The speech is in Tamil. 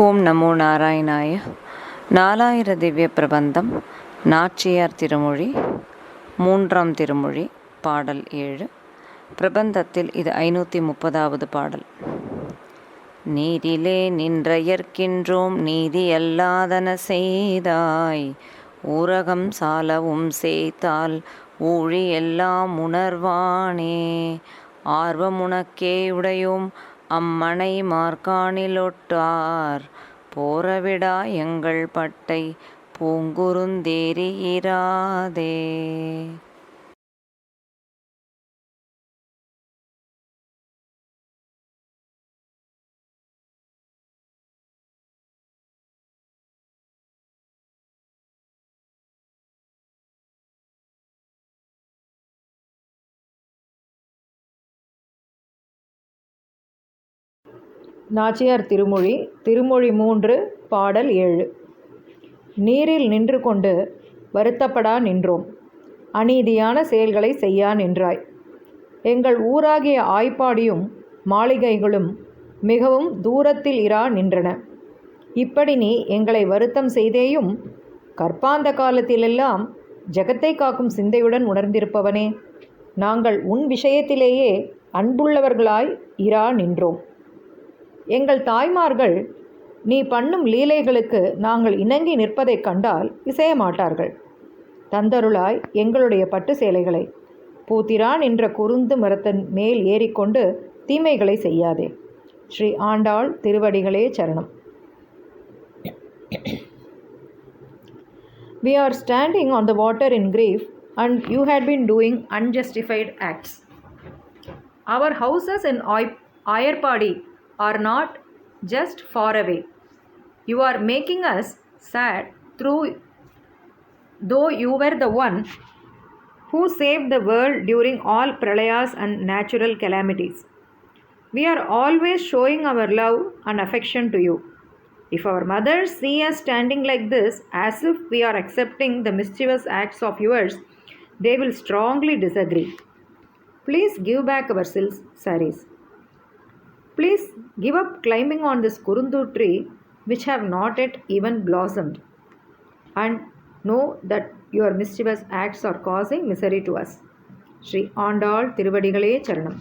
ஓம் நமோ நாராயணாய. நாலாயிர திவ்ய பிரபந்தம் நாச்சியார் திருமொழி மூன்றாம் திருமொழி பாடல் ஏழு. பிரபந்தத்தில் இது ஐநூற்றி முப்பதாவது பாடல். நீரிலே நின்றயர்க்கின்றோம் நீதி அல்லாதன செய்தாய். ஊரகம் சாலவும் செய்தால் ஊழி எல்லாம் உணர்வானே. ஆர்வமுனக்கே உடையோம் அம்மனை மார்காணிலொட்டார் போரவிடா எங்கள் பட்டை பூங்குருந்தேரி நாச்சியார் திருமொழி திருமொழி மூன்று பாடல் ஏழு. நீரில் நின்று கொண்டு வருத்தப்படா நின்றோம். அநீதியான செயல்களை செய்யா நின்றாய். எங்கள் ஊராகிய ஆய்ப்பாடியும் மாளிகைகளும் மிகவும் தூரத்தில் இரா நின்றன. இப்படி நீ எங்களை வருத்தம் செய்தேயும் கற்பாந்த காலத்திலெல்லாம் ஜகத்தை காக்கும் சிந்தையுடன் உணர்ந்திருப்பவனே நாங்கள் உன் விஷயத்திலேயே அன்புள்ளவர்களாய் இரா நின்றோம். எங்கள் தாய்மார்கள் நீ பண்ணும் லீலைகளுக்கு நாங்கள் இணங்கி நிற்பதைக் கண்டால் இசைய மாட்டார்கள் தந்தருளாய் எங்களுடைய பட்டு சேலைகளை. பூத்திரான் என்ற குருந்து மரத்தின் மேல் ஏறிக்கொண்டு தீமைகளை செய்யாதே. ஸ்ரீ ஆண்டாள் திருவடிகளே சரணம். We are standing on the water in grief, and you had been doing unjustified acts. Our houses in ஆய் Ayarpadi are not just far away. You are making us sad through though you were the one who saved the world during all pralayas and natural calamities. We are always showing our love and affection to you. If our mothers see us standing like this, as if we are accepting the mischievous acts of yours, they will strongly disagree. Please give back our silk saris. Please give up climbing on this kurundu tree, which have not yet even blossomed, and know that your mischievous acts are causing misery to us. Sri Andal திருவடிகளே சரணம்